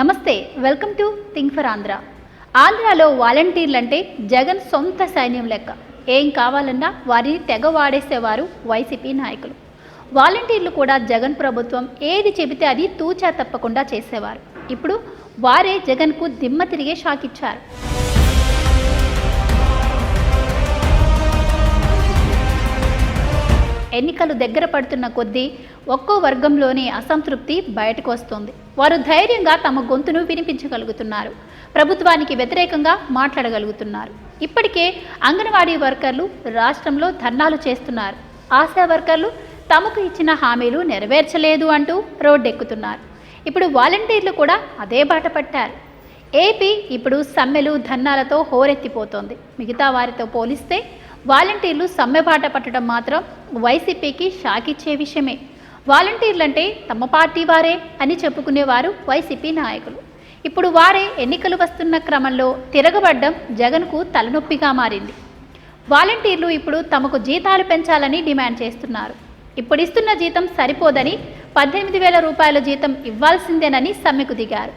నమస్తే welcome to think for Andhra. ఆంధ్రాలో వాలంటీర్లు అంటే జగన్ సొంత సైన్యం లెక్క. ఏం కావాలన్నా వారిని తెగ వాడేసేవారు వైసీపీ నాయకులు. వాలంటీర్లు కూడా జగన్ ప్రభుత్వం ఏది చెబితే అది తూచా తప్పకుండా చేసేవారు. ఇప్పుడు వారే జగన్కు దిమ్మ తిరిగే షాక్ ఇచ్చారు ఎన్నికలు దగ్గర పడుతున్న కొద్దీ ఒక్కో వర్గంలోని అసంతృప్తి బయటకు వస్తోంది. వారు ధైర్యంగా తమ గొంతును వినిపించగలుగుతున్నారు. ప్రభుత్వానికి వ్యతిరేకంగా మాట్లాడగలుగుతున్నారు. ఇప్పటికే అంగన్వాడీ వర్కర్లు రాష్ట్రంలో ధర్నాలు చేస్తున్నారు. ఆశా వర్కర్లు తమకు ఇచ్చిన హామీలు నెరవేర్చలేదు అంటూ రోడ్డెక్కుతున్నారు. ఇప్పుడు వాలంటీర్లు కూడా అదే బాట పట్టారు. ఏపీ ఇప్పుడు సమ్మెలు ధర్నాలతో హోరెత్తిపోతోంది. మిగతా వారితో పోలిస్తే వాలంటీర్లు సమ్మెబాట పట్టడం మాత్రం వైసీపీకి షాకిచ్చే విషయమే. వాలంటీర్లంటే తమ పార్టీ వారే అని చెప్పుకునేవారు వైసీపీ నాయకులు. ఇప్పుడు వారే ఎన్నికలు వస్తున్న క్రమంలో తిరగబడ్డం జగన్కు తలనొప్పిగా మారింది. వాలంటీర్లు ఇప్పుడు తమకు జీతాలు పెంచాలని డిమాండ్ చేస్తున్నారు. ఇప్పుడు ఇస్తున్న జీతం సరిపోదని పద్దెనిమిది వేల రూపాయల జీతం ఇవ్వాల్సిందేనని సమ్మెకు దిగారు.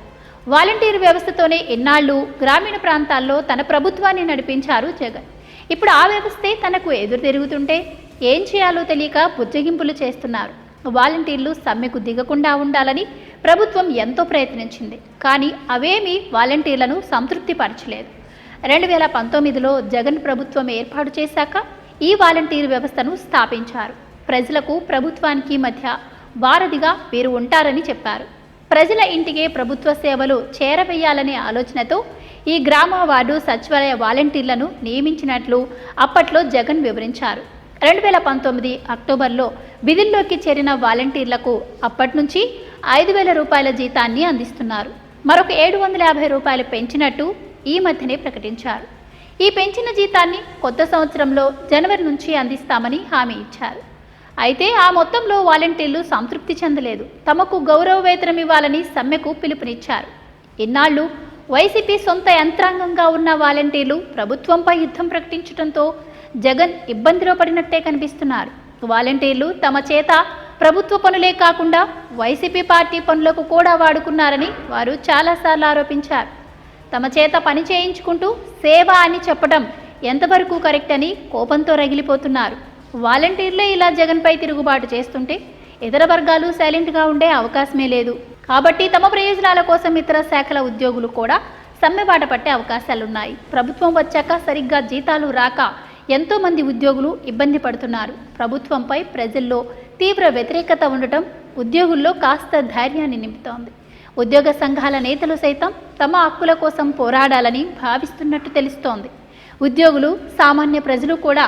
వాలంటీర్ వ్యవస్థతోనే ఎన్నాళ్ళు గ్రామీణ ప్రాంతాల్లో తన ప్రభుత్వాన్ని నడిపించారు జగన్. ఇప్పుడు ఆ వ్యవస్థే తనకు ఎదురు తిరుగుతుంటే ఏం చేయాలో తెలియక బుజ్జగింపులు చేస్తున్నారు. వాలంటీర్లు సమ్మెకు దిగకుండా ఉండాలని ప్రభుత్వం ఎంతో ప్రయత్నించింది. కానీ అవేమీ వాలంటీర్లను సంతృప్తిపరచలేదు. రెండు వేల పంతొమ్మిదిలో జగన్ ప్రభుత్వం ఏర్పాటు చేశాక ఈ వాలంటీర్ వ్యవస్థను స్థాపించారు. ప్రజలకు ప్రభుత్వానికి మధ్య వారధిగా వీరు ఉంటారని చెప్పారు. ప్రజల ఇంటికే ప్రభుత్వ సేవలు చేరవేయాలనే ఆలోచనతో ఈ గ్రామ వార్డు సచివాలయ వాలంటీర్లను నియమించినట్లు అప్పట్లో జగన్ వివరించారు. రెండు వేల పంతొమ్మిది అక్టోబర్లో విధుల్లోకి చేరిన వాలంటీర్లకు అప్పటి నుంచి ఐదు వేల రూపాయల జీతాన్ని అందిస్తున్నారు. మరొక ఏడు వందల యాభై రూపాయలు పెంచినట్టు ఈ మధ్యనే ప్రకటించారు. ఈ పెంచిన జీతాన్ని కొత్త సంవత్సరంలో జనవరి నుంచి అందిస్తామని హామీ ఇచ్చారు. అయితే ఆ మొత్తంలో వాలంటీర్లు సంతృప్తి చెందలేదు. తమకు గౌరవ వేతనం ఇవ్వాలని సమ్మెకు పిలుపునిచ్చారు. ఇన్నాళ్ళు వైసీపీ సొంత యంత్రాంగంగా ఉన్న వాలంటీర్లు ప్రభుత్వంపై యుద్ధం ప్రకటించడంతో జగన్ ఇబ్బందిలో పడినట్టే కనిపిస్తున్నారు. వాలంటీర్లు తమ చేత ప్రభుత్వ పనులే కాకుండా వైసీపీ పార్టీ పనులకు కూడా వాడుకున్నారని వారు చాలాసార్లు ఆరోపించారు. తమ చేత పని చేయించుకుంటూ సేవ అని చెప్పడం ఎంతవరకు కరెక్ట్ అని కోపంతో రగిలిపోతున్నారు. వాలంటీర్లే ఇలా జగన్పై తిరుగుబాటు చేస్తుంటే ఇతర వర్గాలు సైలెంట్గా ఉండే అవకాశమే లేదు. కాబట్టి తమ ప్రయోజనాల కోసం ఇతర శాఖల ఉద్యోగులు కూడా సమ్మెబాట పట్టే అవకాశాలున్నాయి. ప్రభుత్వం వచ్చాక సరిగ్గా జీతాలు రాక ఎంతోమంది ఉద్యోగులు ఇబ్బంది పడుతున్నారు. ప్రభుత్వంపై ప్రజల్లో తీవ్ర వ్యతిరేకత ఉండటం ఉద్యోగుల్లో కాస్త ధైర్యాన్ని నింపుతోంది. ఉద్యోగ సంఘాల నేతలు సైతం తమ హక్కుల కోసం పోరాడాలని భావిస్తున్నట్టు తెలుస్తోంది. ఉద్యోగులు సామాన్య ప్రజలు కూడా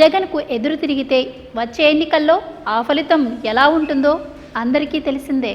జగన్కు ఎదురు తిరిగితే వచ్చే ఎన్నికల్లో ఆ ఫలితం ఎలా ఉంటుందో అందరికీ తెలిసిందే.